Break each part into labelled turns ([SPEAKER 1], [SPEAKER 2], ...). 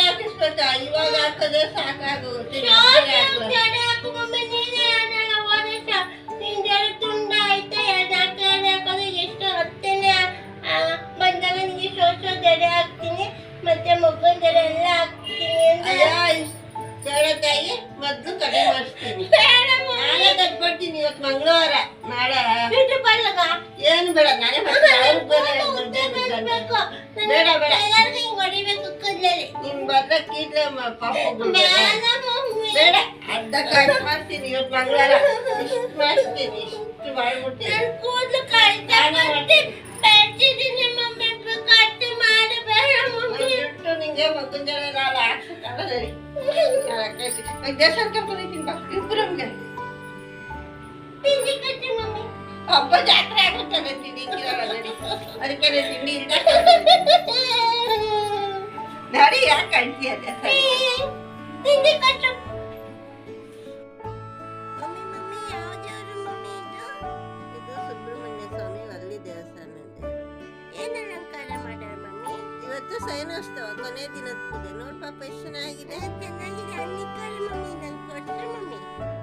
[SPEAKER 1] ಹಾಕಿಸ್ಬೇಕಾ ಇವಾಗ ಹಾಕಿದ್ರೆ ಸಾಕಾಗುತ್ತೆ.
[SPEAKER 2] ಜಡೆ ಹಾಕು ಮಮ್ಮಿ ನೀನೇ ಹೇಳಲ್ಲ ಹೋದ ವರ್ಷ ನಿನ್ ತುಂಡ ಆಯ್ತಾ? ಎರಡು ಹಾಕಿದ್ರೆ ಹಾಕೋದು ಎಷ್ಟು ಹತ್ತನೇ? ಬಂದಾಗ ನಿನಗೆ ಶೋಷ ಜಡೆ ಹಾಕ್ತೀನಿ. ಮತ್ತೆ ಮಗುನ್ ಜಡೆ ಎಲ್ಲ ಹಾಕ್ತೀನಿ
[SPEAKER 1] ತಾಯಿ ಮೊದ್ಲು ಕಡೆ ಮಾಡಿಸ್ತೀನಿ. ಇವತ್ತು ಮಂಗಳವಾರ. ನಾಳೆ ಏನು ಬೇಡ ನಾನೇ ಮಾಡ್ತೀನಿ ಅವ್ರಿಗೆ ಬೇರೆ ದುಡ್ಡೇ ದುಡ್ಡು ಅಂತ. ಬೇಡ ಬೇಡ
[SPEAKER 2] ಎಲ್ಲರಿಗೂ ಹಿಂಗ್ ಹೊಡಿಬೇಕು ಕೂದಲಲ್ಲಿ
[SPEAKER 1] ನಿಮ್ ಬರ್ದ ಕೀಟ್ಲೆ ಪಾಪ
[SPEAKER 2] ಬೇಡ ಮಮ್ಮಿ
[SPEAKER 1] ಬೇಡ ಅರ್ಧ ಕಟ್ ಮಾಡ್ತೀನಿ ಇವತ್ತು ಮಂಗಳವಾರ ಇಷ್ಟು ಮಾಡಿಸ್ತೀನಿ ಇಷ್ಟು ಮಾಡ್ಬಿಡ್ತೀನಿ
[SPEAKER 2] ನನ್ ಕೂದಲು ಕಾಯ್ತಾ ಮತ್ತೆ ಬೆಳ್ಸಿದೀನಿ ಮಮ್ಮಿ ಕಟ್ ಮಾಡಿ ಬೇಡ ಮಮ್ಮಿ
[SPEAKER 1] ಬಿಟ್ಟು ನಿಂಗೆ ಮಕ್ಕಳ ಜನ ನಾಳೆ ಹಾಕ್ಸಕ್ಕಾಗಲ್ಲ ದೇವಸ್ಥಾನ ಕರ್ಕೊಂಡಿದ್ದೀನಿ ಬಾ ಇಬ್ಬರಂಗೆ
[SPEAKER 2] ತಿಂಡಿ ಕಟ್ಟಿ ಮಮ್ಮಿ
[SPEAKER 1] ಹಬ್ಬ ಜಾತ್ರೆ ಆಗುತ್ತಲ್ಲ ತಿಂಡಿ
[SPEAKER 2] ದೇವ್ರು ಇದು
[SPEAKER 1] ಸ್ವಾಮಿ ಅಲ್ಲಿ ದೇವಸ್ಥಾನ
[SPEAKER 2] ಏನ್ ಅಲಂಕಾರ ಮಾಡ್ಯಾರ
[SPEAKER 1] ಇವತ್ತು ಕೊನೆ ದಿನದ ಚೆನ್ನಾಗಿದೆ
[SPEAKER 2] ಚೆನ್ನಾಗಿದೆ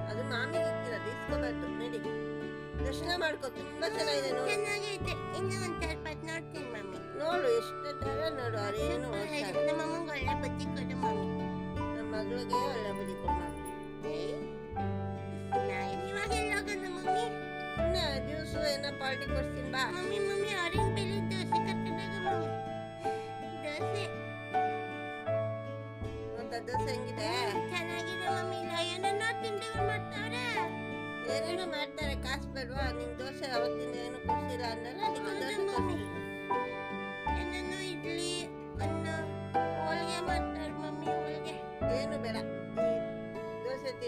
[SPEAKER 1] ಅದು ದರ್ಶನ ಮಾಡ್ಕೋ ತುಂಬಾ ಚೆನ್ನಾಗಿದೆ ನೋಡು
[SPEAKER 2] ಒಂದ್ ಸ್ವಲ್ಪ ನೋಡ್ತೀನಿ
[SPEAKER 1] ನೋಡು ಎಷ್ಟು ತರ ನೋಡು ಅದೇನು
[SPEAKER 2] ನಮ್ಮ
[SPEAKER 1] ಮಗಳಿಗೆ ಒಳ್ಳೆ ಬುದ್ಧಿ ಕೊಡು
[SPEAKER 2] ಚೆನ್ನಾಗಿದೆ ಇವಾಗ ಎಲ್ಲಿ ಹೋಗೋಣ ಮಮ್ಮಿ
[SPEAKER 1] ಸುಮ್ಮನೆ ದಿವಸ ಏನೋ ಪಾರ್ಟಿ ಕೊಡ್ತೀನಿ ಬಾ
[SPEAKER 2] ಮಮ್ಮಿ ಮಮ್ಮಿ ಆರೆಂಜ್ ಬೆಲೆ ದೋಸೆ ಕಟ್ಟಿದಾಗ ಮಮ್ಮಿ ದೋಸೆ
[SPEAKER 1] ಮತ್ತೆ ದೋಸೆ ಹೆಂಗಿದೆ
[SPEAKER 2] ಚೆನ್ನಾಗಿದೆ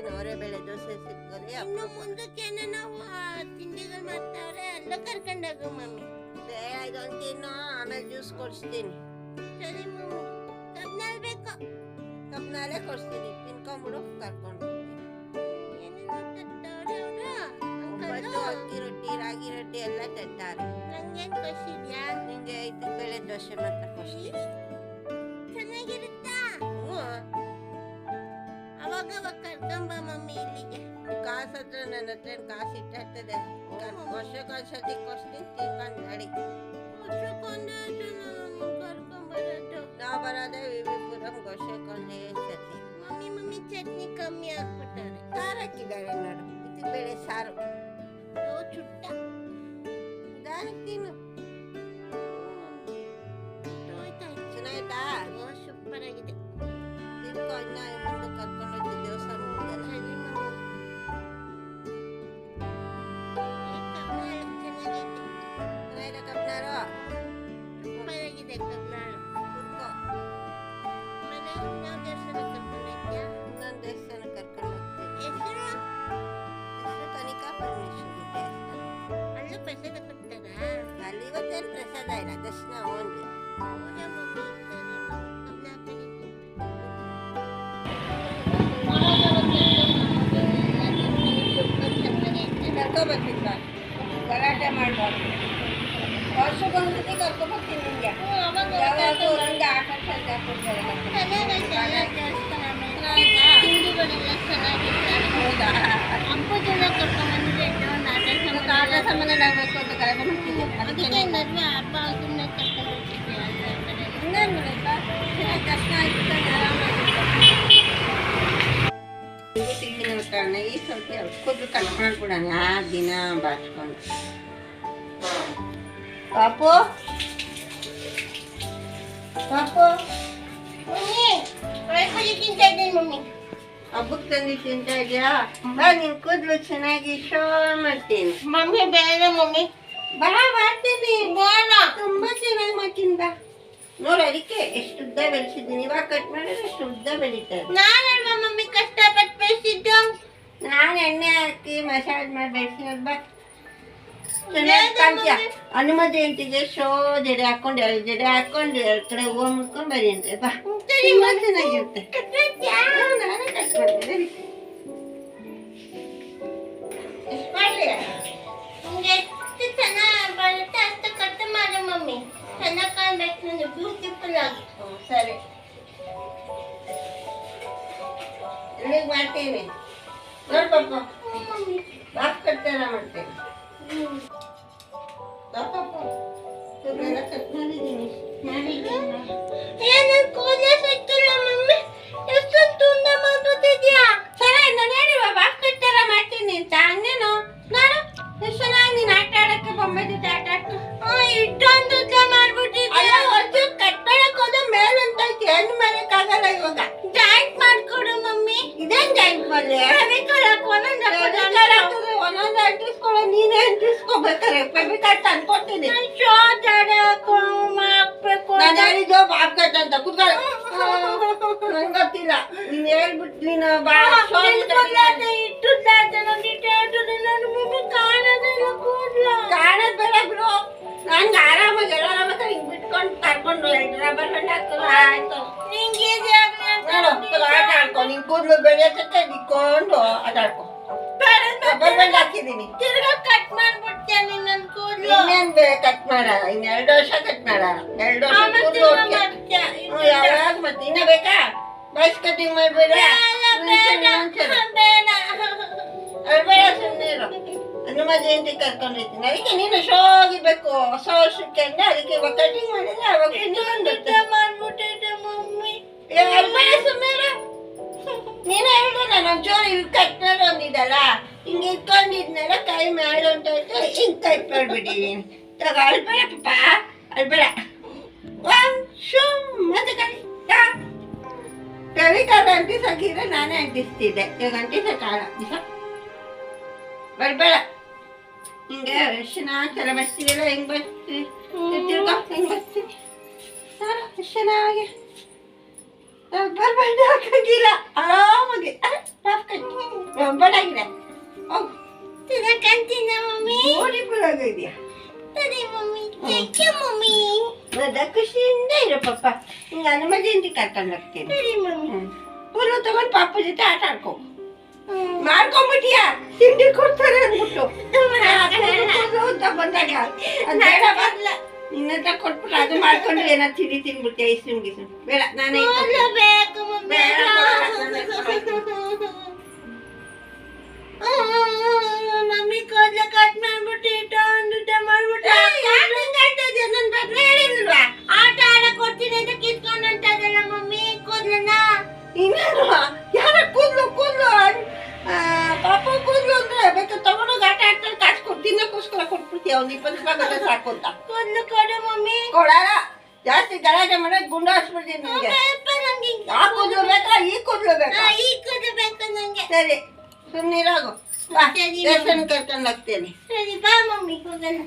[SPEAKER 1] ಅವರೇ ಬೇಳೆ ದೋಸೆ ಸಿಗ್ತದೆ
[SPEAKER 2] ಇನ್ನು ಮುಂದಕ್ಕೆ ಏನೇನೋ ಆ, ತಿಂಡಿಗಳು ಮಾಡ್ತಾವ್ರೆ ಎಲ್ಲ ಕರ್ಕೊಂಡೋಗು ಮಮ್ಮಿ.
[SPEAKER 1] ಬೇಡ ಇದೊಂದು ತಿನ್ನು ಆಮೇಲೆ ಜ್ಯೂಸ್ ಕೊಡಿಸ್ತೀನಿ.
[SPEAKER 2] ಸರಿ ಮಮ್ಮಿ. ಕಬ್ನಾಲ್ ಬೇಕು.
[SPEAKER 1] ಕಬ್ನಾಲೇ ಕೊಡಿಸ್ತೀನಿ. ತಿನ್ಕೊಂಬಿಡು ಕರ್ಕೊಂಡು ಅಕ್ಕಿ ರೊಟ್ಟಿ ರಾಗಿ ರೊಟ್ಟಿ ಎಲ್ಲ ತಟ್ಟಾರೆ.
[SPEAKER 2] ನಂಗೇನ್ ಕೊಡ್ಸಿದ್ಯಾ
[SPEAKER 1] ನಿಂಗೆ ಐದು ಬೇಳೆ ದೋಸೆ ಮಾತ್ರ ಕೊಡ್ತೀನಿ ಕಾಸು ಹತ್ರ ನನ್ನ ಹತ್ರ ಕಾಸು ಇಟ್ಟಿರ್ತದೆ ವರ್ಷಕ್ಕೊಂದ್ಸತಿ ಕೊಡ್ಸ್ತೀನಿ ತಿನ್ಕೊಂಡು ನಡಿ
[SPEAKER 2] ವರ್ಷಕ್ಕೊಂದೇ ನಮ್ಮ ಕರ್ಕೊಂಬರೋದು
[SPEAKER 1] ನಾವು ಬರೋದೇ ವಿವಿಪುರಂ ವರ್ಷಕ್ಕೊಂದೇ ಸತಿ
[SPEAKER 2] ಮಮ್ಮಿ ಮಮ್ಮಿ ಚಟ್ನಿ ಕಮ್ಮಿ ಹಾಕ್ಬಿಟ್ಟಾರೆ
[SPEAKER 1] ಸಾರು ಹಾಕಿದ್ದಾರೆ ನೋಡು ಇದು ಬೇಳೆ ಸಾರು
[SPEAKER 2] ಓ ಚುಟ್ಟ ಆಮೇಲೆ ಇನ್ಯಾವ ದೇವಸ್ಥಾನ ಕರ್ಕೊಂಡೋಗ್ತೀಯಾ
[SPEAKER 1] ಇನ್ನೊಂದು ದೇವಸ್ಥಾನ ಕರ್ಕೊಂಡು ಹೋಗ್ತೀನಿ
[SPEAKER 2] ಹೆಸರು
[SPEAKER 1] ಹೆಸರು ಕನಿಕಾ ಪರಮೇಶ್ವರಿ ದೇವಸ್ಥಾನ
[SPEAKER 2] ಅಲ್ಲೂ ಪ್ರಸಾದ ಕೊಡ್ತಾರಾ
[SPEAKER 1] ಅಲ್ಲಿ ಇವತ್ತೇನು ಪ್ರಸಾದ ಇಲ್ಲ ದರ್ಶನ ಓನ್ಲಿ
[SPEAKER 2] ಹೌದಾ ಮಮ್ಮಿ ಸರಿ ಮಮ್ಮಿ ಕಬ್ನ ಕರೀತೀನಿ
[SPEAKER 1] ಕರ್ಕೊಬರ್ತೀನಿ ಬಾ ಗಲಾಟೆ ಮಾಡಬಾರ್ದು ವರ್ಷಕ್ಕೊಂದ್ಸತಿ ಕರ್ಕೊಬರ್ತೀನಿ ನಿಂಗೆ ಯಾವಾಗ ಒಂದು ಆಟ ಸಂಜೆ ಹಾಕ್ಕೊಡ್ತಾರೆ ಹೌದಾ ಇವತ್ತು ಆಟ ಸಂಬಂಧ ಆಗಬೇಕು ಅಂತ ಗಲಾಟೆ ಮಾಡ್ತೀನಿ ಅದಕ್ಕೆ ಇನ್ನೇನು ಮಾಡೈತಾ ಚೆನ್ನಾಗಿ ದರ್ಶನ ಆಯ್ತು ತಾನೆ ಆರಾಮಾಗಿ ಕಾರಣ ಈ ಸ್ವಲ್ಪ ಕೂದಲು ಕಟ್ ಮಾಡ್ಬಿಡೋಣ ಆ ದಿನ ಬಾಚ್ಕೊಂಡು ಪಾಪು ಪಾಪು ಹಬ್ಬಕ್ಕೆ ತಂದು ತಿಂತಾ ಇದೆಯಾ ಬಾ ನಿನ್ ಕೂದಲು ಚೆನ್ನಾಗಿ ಶೋ ಮಾಡ್ತೀನಿ.
[SPEAKER 2] ಮಮ್ಮಿ ಬೇಡ ಮಮ್ಮಿ.
[SPEAKER 1] ಬಾ ಮಾಡ್ತೀನಿ.
[SPEAKER 2] ಬೇಡ
[SPEAKER 1] ತುಂಬಾ ಚೆನ್ನಾಗಿ ಮಾಡ್ತೀನಿ ಬಾ. ನೋಡು ಅದಕ್ಕೆ ಎಷ್ಟು ಉದ್ದ ಬೆಳೆಸಿದ್ದೀನಿ. ಇವಾಗ ಕಟ್ ಮಾಡಿದ್ರೆ ಎಷ್ಟು ಉದ್ದ ನಾನು
[SPEAKER 2] ನಾನಲ್ವಾ ಮಮ್ಮಿ ಕಷ್ಟಪಟ್ಟು ಬೆಳೆಸಿದ್ದು?
[SPEAKER 1] ನಾನು ಎಣ್ಣೆ ಹಾಕಿ ಮಸಾಜ್ ಮಾಡಿ ಬೆಳೆಸಿರೋದು ಬಾ. ಚೆನ್ನಾಗಿ ಹನುಮ ಜಯಂತಿಗೆ ಶೋ ಜಡೆ ಹಾಕೊಂಡು ಎರಡು ಜಡೆ ಹಾಕೊಂಡು ಎರಡು ಕಡೆ ಹೂವು ಮುಡ್ಕೊಂಡು ಬರಿ ಅಂದ್ರೆ ಬಾ. ಚೆನ್ನಾಗಿರುತ್ತೆ. ಸರಿ. ಮಾಡ್ತೀನಿ. ನೋಡ್ ಪಾಪ. ಬಾಪ್ ಕಟ್ಟಾರ ಮಾಡ್ತೀನಿ.
[SPEAKER 2] ಕೂದಲೇ ಸಿಕ್ತಿಲ್ಲ ಮಮ್ಮಿ? ಎಷ್ಟೊಂದು ತುಂಡ ಮಾಡ್ಬಿಟ್ಟಿದ್ಯಾ?
[SPEAKER 1] ಸರಿ ನಾನು ಹೇಳಿ ಬಾಪ್
[SPEAKER 2] ಫೆವಿಕಾಲ್
[SPEAKER 1] ತಂದ್ಕೊಡ್ತೀನಿ.
[SPEAKER 2] ನಾನು
[SPEAKER 1] ಹೇಳಿದ್ದು ಬಾಬ್ ಕಟ್ ಅಂತ ಕುತ್ಕೊಳ್ಳಿ ನಂಗೆ ಗೊತ್ತಿಲ್ಲ ನೀನ್ ಹೇಳ್ಬಿಟ್ಟು ನೀನು ಬಾ ಬ್ಯಾಂಡ್ ತಿರ್ಗಾ
[SPEAKER 2] ಕಟ್ ಮಾಡ್ಬಿಡ್ತೇನೆ ನನ್ ಕೂದಲು?
[SPEAKER 1] ಇನ್ನೇನ್ ಬೇ ಕಟ್ ಮಾಡ? ಇನ್ ಎರಡು ವರ್ಷ ಕಟ್ ಮಾಡ. ಎರಡು ವರ್ಷ ಕೂದಲು. ಹ್ಮ್, ಯಾವಾಗ ಮತ್ತೆ ಇನ್ನ ಬೇಕಾ? ಬಾಯ್ಸ್ ಕಟಿಂಗ್ ಮಾಡ್ಬೇಡ. ಅಳ್ಬೇಡ ಸುಮ್ಮನೆ ಇರು. ಹನುಮ ಜಯಂತಿ ಕರ್ಕೊಂಡು ಹೋಗ್ತೀನಿ ಅದಕ್ಕೆ ನೀನು ಶೋ ಆಗಿರ್ಬೇಕು ಹೊಸ ವರ್ಷಕ್ಕೆ ಅಂದ್ರೆ ಅದಕ್ಕೆ ಇವಾಗ ಕಟಿಂಗ್ ಮಾಡಿದ್ರೆ ಅವಾಗ ಇನ್ನೊಂದು
[SPEAKER 2] ಮಾಡ್ಬಿಟ್ಟಿದ್ದೆ ಮಮ್ಮಿ.
[SPEAKER 1] ಅಳ್ಬೇಡ ಸುಮ್ಮನೆ ಇರು. ನೀನು ಹೇಳಿದ್ರೆ ಜೋರು ಇಲ್ಲಿ ಕಟ್ಕೊಂಡು ಒಂದಿದಲ್ಲ ಹಿಂಗೆ ಇಟ್ಕೊಂಡಿದ್ನೆಲ್ಲ ಕೈ ಮೇಳು ಅಂತ ಹೇಳ್ತು ಹಿಂಗೆ ಕೈ ಮಾಡ್ಬಿಟ್ಟಿದ್ದೀನಿ ತಗ ಅಳ್ಬೇಡ ಪಾಪ ಅಳ್ಬೇಡ. ಮತ್ತೆ ಕೈ ಫೆವಿಕಾಲ್ ಅಂಟಿಸಾಕಿದ್ರೆ ನಾನೇ ಅಂಟಿಸ್ತಿದ್ದೆ. ಇವಾಗ ಅಂಟಿಸಕ್ಕಾಗಲ್ಲ ದಿಸ ಬರ್ಬೇಡ. ಹಿಂಗೆ ಚೆನ್ನಾಗಿ ಥರ ಬರ್ತೀರಲ್ಲ ಹೆಂಗೆ ಬರ್ತೀವಿ ತಿರ್ಗಾ ಹೆಂಗ್ ಬರ್ತೀವಿ ಚೆನ್ನಾಗಿ ರಬ್ಬರ್ ಬ್ಯಾಂಡ್ ಹಾಕಂಗಿಲ್ಲ ಆರಾಮಾಗಿ ರಬ್ಬರ್ ಆಗಿದೆ ಹೋಗು
[SPEAKER 2] ತಿನ್ನಕಂತಿನ ಮಮ್ಮಿ
[SPEAKER 1] ಬ್ಯೂಟಿಫುಲ್ ಆಗಿದೆಯಾ
[SPEAKER 2] ಸರಿ ಮಮ್ಮಿ ಥ್ಯಾಂಕ್ ಯು ಮಮ್ಮಿ
[SPEAKER 1] ಮದ ಖುಷಿಯಿಂದ ಇರೋ ಪಾಪ ಹಿಂಗೆ ಹನುಮ ಜಯಂತಿ ಕರ್ಕೊಂಡು ಹೋಗ್ತೀನಿ
[SPEAKER 2] ಸರಿ ಮಮ್ಮಿ
[SPEAKER 1] ಹ್ಮ್ ಹುಲ್ಲು ತಗೊಂಡು ಪಾಪ ಜೊತೆ ಆಟ ಆಡ್ಕೊ ಮಾಡ್ಕೊಂಬಿಟ್ಟಿಯಾ ತಿಂಡಿ ಕೊಡ್ತಾರೆ ಅಂದ್ಬಿಟ್ಟು ಆ, ಕೂದ್ಲು ಕೂದ್ಲು ಅಂತ ಬಂದಾಗ ಅದ್ ಬೇಡ ಬರಲ್ಲ ನಿನ್ನ ಹತ್ರ ಕೊಟ್ಬಿಟ್ಟು ಅದು ಮಾಡ್ಕೊಂಡು ಏನಾದ್ರು ತಿಂಡಿ ತಿನ್ಬಿಡ್ತೀಯ ಐಸ್ ಕ್ರೀಮ್ ಗೀಸ್ ಬೇಡ ನಾನೇ
[SPEAKER 2] ಮಮ್ಮಿ. ಕೂದಲು ಕಟ್ ಮಾಡ್ಬಿಟ್ಟು ಇಟ್ಟು ಒಂದು ಮಾಡ್ಬಿಟ್ಟು ಕೊಡು ಮಮ್ಮಿ.
[SPEAKER 1] ಕೊಡಲ್ಲ. ಜಾಸ್ತಿ ಗಲಾಟೆ ಮಾಡೋದು ಗುಂಡಾಸ್ಬಿಡ್ತೀನಿ ನಿಮಗೆ
[SPEAKER 2] ಅಪ್ಪ ನಂಗೆ
[SPEAKER 1] ಆ ಕೂದಲು ಬೇಕಾ ಈ ಕೂದಲು ಬೇಕಾ?
[SPEAKER 2] ಈ ಕೂದಲು ಬೇಕು ನನಗೆ
[SPEAKER 1] ಸರಿ ಸುಮ್ಮನಿರಾಗು ಬಾ ದೇವಸ್ಥಾನ ಕರ್ಕೊಂಡು ಹೋಗ್ತೀನಿ.
[SPEAKER 2] ಸರಿ ಬಾ ಮಮ್ಮಿ ಹೋಗೋಣ.